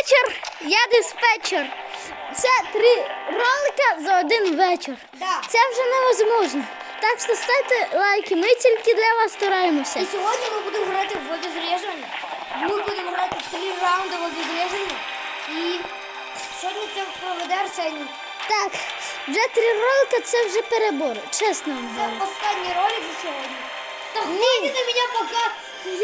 вечір, я диспетчер. Це три ролика за один вечір. Да. Це вже невозможно. Так що ставте лайки, ми тільки для вас стараємося. І сьогодні ми будемо грати в обезреження. Ми будемо грати три раунди в обезреження. І сьогодні це проведе Арсеній. Так, вже три ролика це вже перебор, чесно вам Це говорю. останній ролик за сьогодні. Та Ні. на мене поки.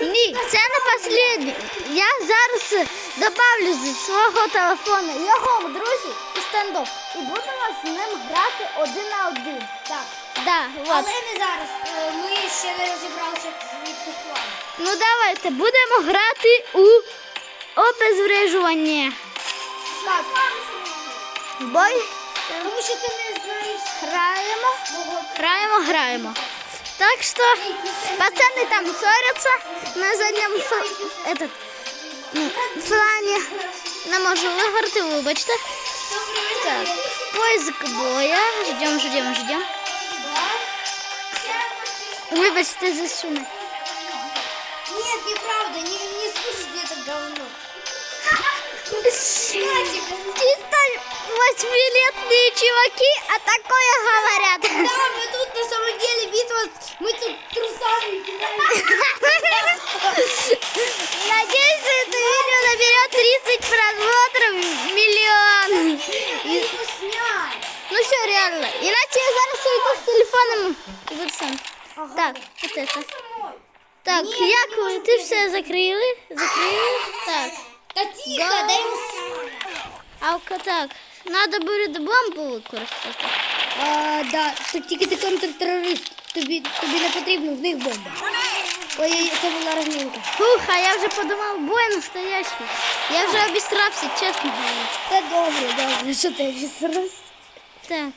Ні, це не останній. Я зараз добавлю зі свого телефону його друзі і стендоп. І будемо з ним грати один на один. Так. Да, от. Але не зараз. Е, Ми ще не розібралися від плану. Ну давайте будемо грати у обезврежування. Так. В бой Тому що ти не знаєш граємо, граємо, граємо. Так що пацани там ссоряться на задньому ф- этот, ну, плані. Не можу виграти, вибачте. Так, поиск боя. Ждем, ждем, ждем. Вибачте за шуми. Нет, неправда, не, не слушайте это говно. Чисто восьмилетние чуваки, а такое говорят. Да, мы тут на самом деле битва, мы тут трусами кидаем. Надеюсь, это видео наберет 30 просмотров, миллион. И- снять. Ну все, реально. Иначе я зараз уйду с телефоном і буду сам. Так, вот это. Так, Ні, як не ви? можу Ти все закрили? Закрили? Так. Да тихо, Да. дай ему... А так. Надо буде бомбу використати. А, да, тут тільки ти контртерорист. Тобі, тобі не потрібно з них бомба. Ой, це була розмінка. Фух, а я вже подумав, бой настоящий. Я вже обістрався, чесно говорю. Це добре, добре, що ти обісрався. Так.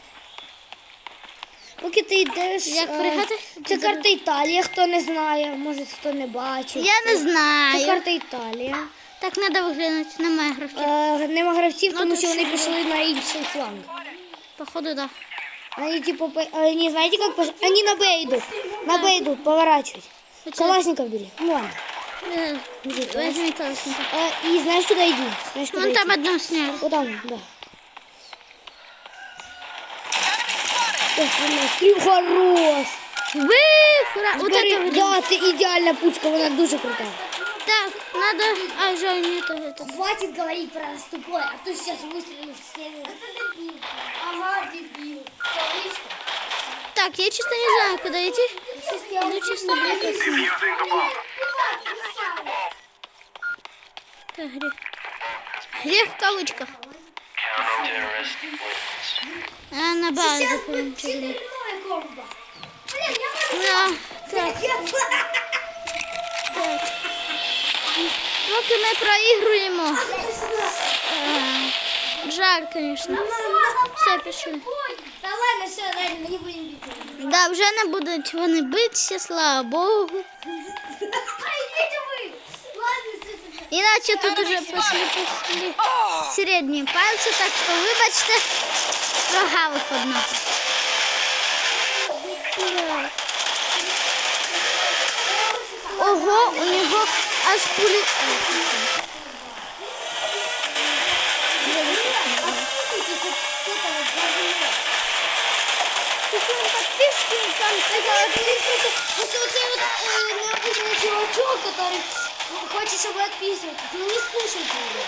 Поки ти йдеш. Як е. Це карта Італії, хто не знає, може хто не бачив. Я не знаю. Це карта Італія. Так треба виглянути, немає гравців. Е, нема гравців, Ну, тому то що вони пішли на інший фланг. Походу, да. Они типа, по- они знаете как? пош- Они на Б идут. На Б идут, поворачивать. Калашников бери. Ну ладно. Е, Возьми. Э, и знаешь, куда иди? Знаешь, куда Вон иди? там одного сняли. Вот там, да. Стрим хорош. Вих! Ура! Вот Бери- это вот. да, це ідеальна пучка, вона дуже крута. Так, надо... А, жаль, нет это. Хватит говорить про нас тупой, а то сейчас выстрелю в стену. Это дебил. Ага, дебил. Так, я чисто не знаю, куда идти. Ну, честно, блин, Так, где? Где в кавычках? А, на базе. блин. Да, так, так. Поки ми проігруємо. Жаль, конечно. Все, пішли. Да ладно, все, ладно, не будем бить. Да, вже не будуть вони битися, слава Богу. Іначе тут уже пішли пішли середні пальці, так що вибачте, прогавив одного. Ого, у нього аж пулі. Подписки там сказали. Просто вот этот э, необычный чувачок, который хочет, чтобы отписываться. Ну не слушайте его.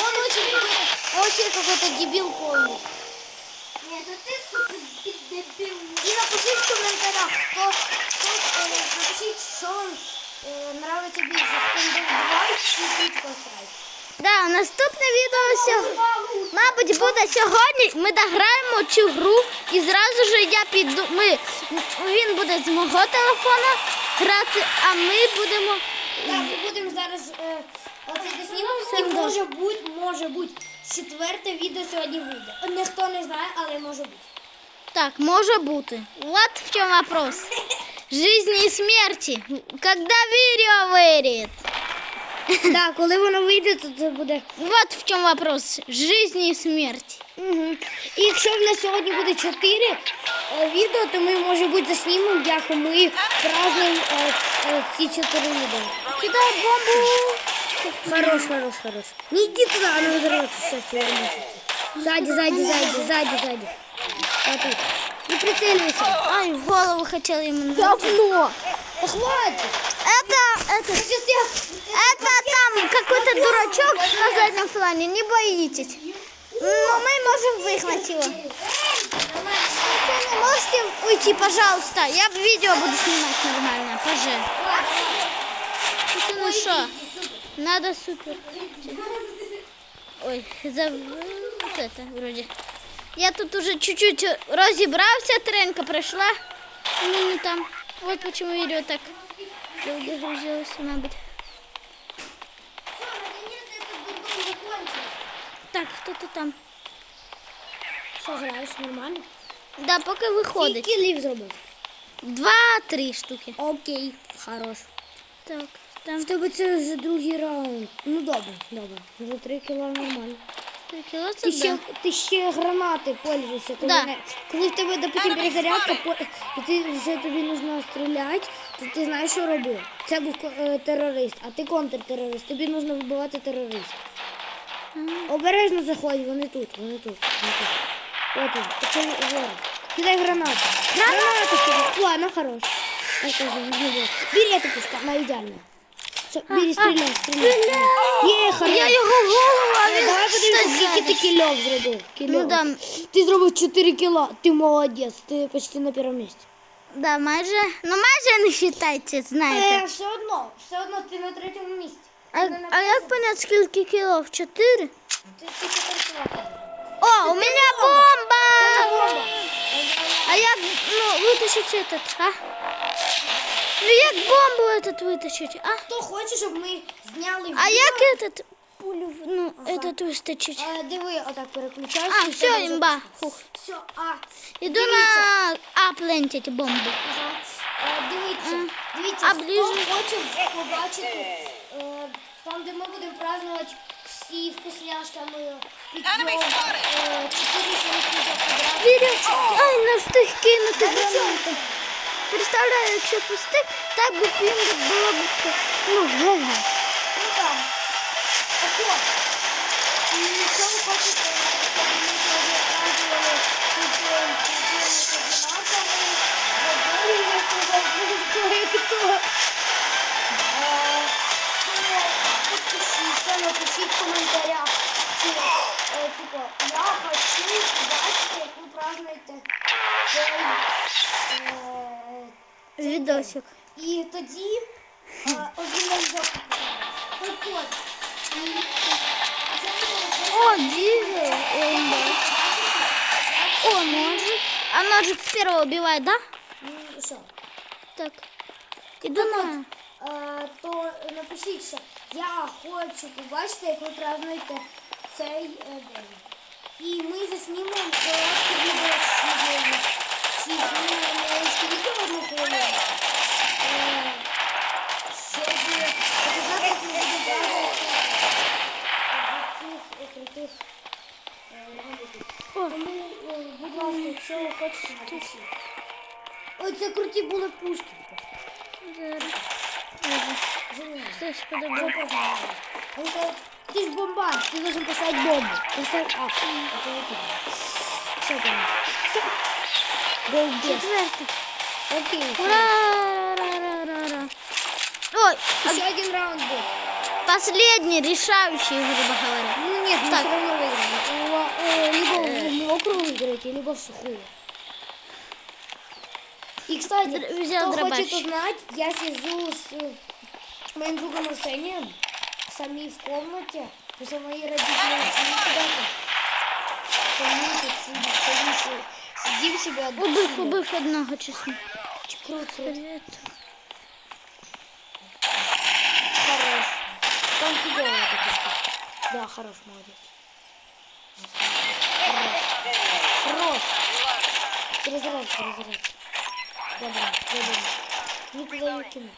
Он очень какой-то, вообще какой-то дебил полный. Нет, ну ты дебил. И напишите в комментариях, кто, кто э, напишите, что вам э, нравится больше, Стендов 2 или Китко Страйк. Да, наступне відео сьогодні. Мабуть, буде сьогодні. Ми дограємо цю гру і зразу ж я піду. Ми, він буде з мого телефона грати, а ми будемо. Так, ми будемо зараз е, оце доснімемо, і може бути, може бути, четверте відео сьогодні вийде. Ніхто не знає, але може бути. Так, може бути. Вот в чому вопрос. Жизни і смерті. Когда відео вийде. Так, коли воно вийде, то це буде. Вот в чому вопрос. Жизни і смерті. Угу. І якщо в нас сьогодні буде чотири е, відео, то ми, може бути, заснімемо, як ми празднуємо е, е, ці чотири відео. Кидай бомбу. Хорош, хорош, хорош. Не иди туда, она взорвется. Сейчас я. Сзади, сзади, сзади, сзади, сзади. Вот. Не прицеливайся. Ай, в голову хотела ему. Говно. Да хватит. Это, это, там какой-то дурачок на заднем плане. Не боитесь. Но мы можем выгнать его. Вы можете уйти, пожалуйста. Я видео буду снимать нормально. Пожалуйста. Ну что? Надо супер. Ой, за вот это вроде. Я тут уже чуть-чуть розібрався, тренка пройшла. Ну не там. Вот почему видео так долго грузилось, мабуть. Так, хто-то там. Що, граєш нормально? Да, поки виходить. Скільки лів зробив? Два-три штуки. Окей, хорош. Так, В там тебе це вже другий раунд. Ну добре, добре. За три кіла нормально. три кіло це Ти ще, да. ти ще гранати пользуйся. Коли, Да. не, коли в тебе, допустим, перезарядка, по- і ти вже тобі потрібно стріляти, то ти знаєш, що робити. Це був е, терорист, а ти контртерорист. Тобі потрібно вбивати терористів. Обережно заходь, вони тут, вони тут, вони тут. От він, оце ворог. Кидай гранату. Гранату кидай. Ладно, хорош. Так тоже не было. Бери эту пушку, она идеальная. Все, бери, стреляй, стреляй. Є, хорош. Я його голову, а Е, він Давай подивимося, скільки ти ззаді. зробив. Кільов. Ну, да. Ти зробив 4 кіла. Ти молодець, ти почти на першому місці. Да, майже. Ну майже не вважайте, знаєте. все одно, все одно ти на третьому місці. А, а як понять, скільки кілов? Чотири? Ти, ти 4 кіла. О, у мене бомба! бомба. А як ну, витащить этот, а? Ну як бомбу этот витащить, а? Хто хоче, щоб ми зняли А відео? як этот пулю, в- ну, этот вистачить? Е, диви, отак переключаєшся. А, все, імба. Все, а, Іду на А плентять бомбу. Ага. Е, Дивіться, дивіться, А хто ближче? хоче побачити, е, там, де ми будемо празднувати всі вкусняшками, підйом, е, 4 сімки подряд. Вірю, ай, не встиг кинути гранати. Представляю, якщо б так би пінг було б, ну, ге-ге. Ну так. Так от. І якщо ви хочете, щоб ми сьогодні празднували підйом, підйом з координатами, задоріги, хто хто. Напишіть в е, типу, я хочу побачити, як ви празднуєте цей, е, Відосик. і тоді е, один разок. Так от. І це буде О, дизель. Омба. О, ножик. А ножик с первого убивает, да? М, Що? Так. Иду на... Е, то напишіть, що я хочу побачити, як ви празднуєте цей е, день. І ми заснімемо коротке відео сьогодні. Чи знімемо невеличке відео одну були пушки. ты ж подобається. Ти должен поставити бомбу. А. Четвертый. Окей. Ой, еще а... один раунд был. Последний, решающий, грубо говоря. Ну, Нет, так. мы все равно выиграем. Либо, в округ выиграете, либо в сухую. И, кстати, Др- взял кто дробаш. хочет узнать, я сижу с э, моим другом Арсением, сами в комнате, потому что мои родители ушли куда-то. То мы тут сидим, сидим, си- сидим себе от Убив, убив одного, чесно. Круто, круто. Привет. Хорош. Там фигово эта кишка. Да, хорош, молодец. Хорош. Хорош. Перезаряд, Перезаряд. Добро, добро. Не кину.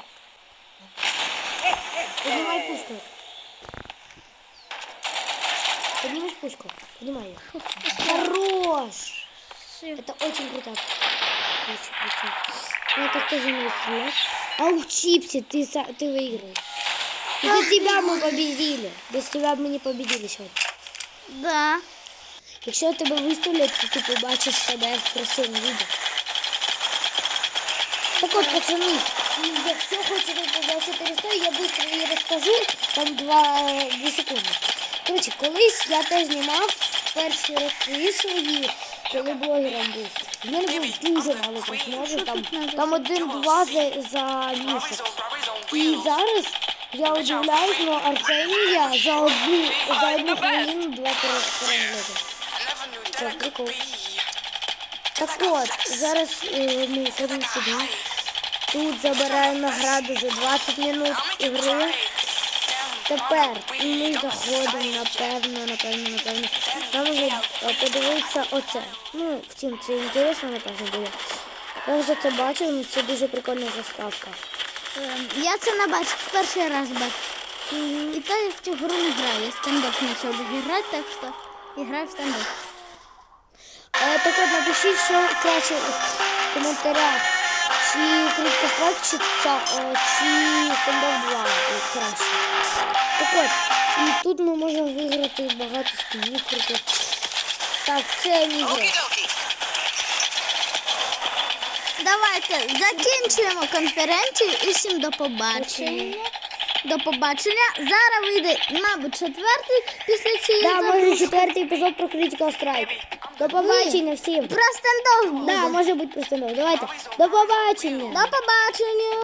Поднимай пушку. Поднимешь пушку? Поднимай ее. Хорош. Это очень круто. Очень круто. Я так тоже умею стрелять. А у Чипси ты, ты выиграл. Из-за тебя мы победили. Без тебя ми не победили сьогодні. Да. Якщо тебе виставлять, то ти побачиш себе в красивому відео. Так от, пацани, якщо хочете побачити історію, я швидко її розкажу, там два, дві секунди. Коротше, колись я теж знімав перші роки свої, коли блогером був. В мене було дуже мало просмотрів, там, там один-два за, за місяць. І зараз я удивляюсь, але Арсенія за одну, за одну хвилину два перегляди. Це прикол. Так от, зараз е, ми ходимо сюди. Тут забираємо награду за 20 минут ігри. Тепер ми заходимо, напевно, напевно, напевно. Нам вже е, подивитися оце. Ну, втім, це інтересно, напевно, буде. Я вже це бачив, ну, це дуже прикольна заставка. Ем, Я це не бачу, в перший раз бачу. І то я в цю гру не граю. Я стендап почав грати, так що і граю в стендап. Е, так от напишіть, що краще в коментарях. Чи критика страйк, чи, ця, чи стендап 2 краще. Так от, і тут ми можемо виграти багато скінів крутих. Так, це мій Давайте закінчуємо конференцію і всім до побачення. До побачення. Зараз вийде, мабуть, четвертий після цієї Да, може четвертий епізод про Critical Strike. До побачення всім. Про стендов. Да, може бути просто. Давайте. До побачення. До побачення.